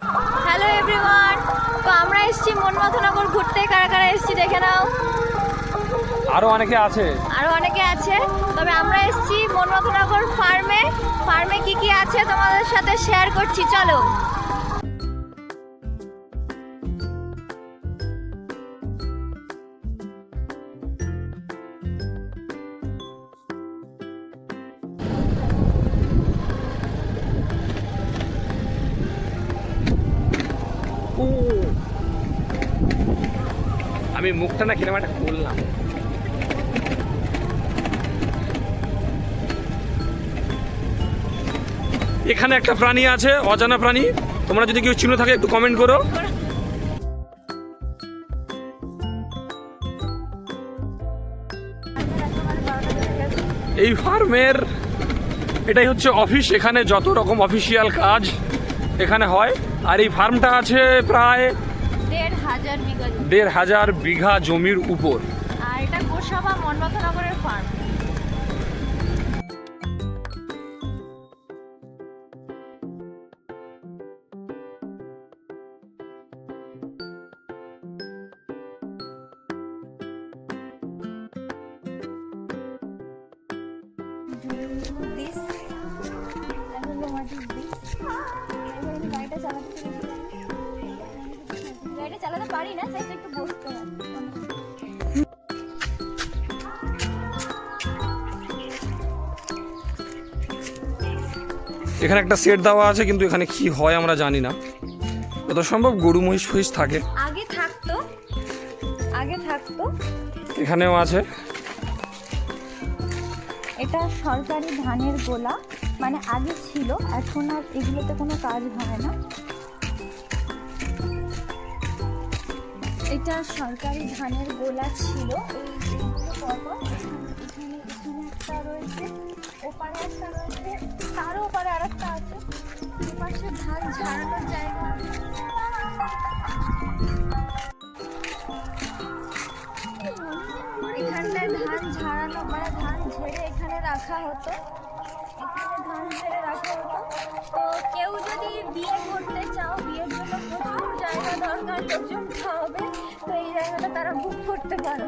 Hello everyone তো আমরা এসেছি মনমথনগর ঘুরতে। কারা কারা এসেছি দেখে নাও। আরও অনেকে আছে। আরও অনেকে আছে। তবে আমরা এসেছি মনমথনগর ফার্মে ফার্মে কি কি আছে তোমাদের সাথে শেয়ার করছি? চলো। আমি মুখটা না কিরম একটা খুললাম। এখানে একটা প্রাণী আছে, অজানা প্রাণী। তোমরা যদি কেউ চিনো থাকে, একটু কমেন্ট করো। এই ফার্মের, এটাই হচ্ছে অফিস। এখানে যত রকম অফিসিয়াল কাজ এখানে হয়। আর এই ফার্মটা আছে প্রায় দেড় হাজার বিঘা জমির উপর। আর এটা গোসাবা মনমথনগরের ফার্ম চালাতে পারি না একটু বসতে এখানে একটা সেট দেওয়া আছে কিন্তু এখানে কি হয় আমরা জানি না। যত সম্ভব গরু মহিষ ফহিষ থাকে। আগে থাকতো আগে থাকতো। এখানেও আছে। এটা সরকারি ধানের গোলা মানে আগে ছিল এখন আর এগুলোতে কোনো কাজ হয় না। এটা সরকারি ধানের গোলা ছিল। এই এইগুলো পরপর ওপারে একটা রয়েছে, তারও ওপারে আর একটা আছে। এপাশে ধান ঝাড়ানোর জায়গা এখানটায় ধান ঝাড়ানো মানে ধান ঝেড়ে এখানে রাখা হতো। এখানে ধান ঝেড়ে রাখা হতো। তো কেউ যদি বিয়ে করতে চাও দরকার লোকজন খাওয়াবে তো এই জায়গাটা তারা বুক করতে পারো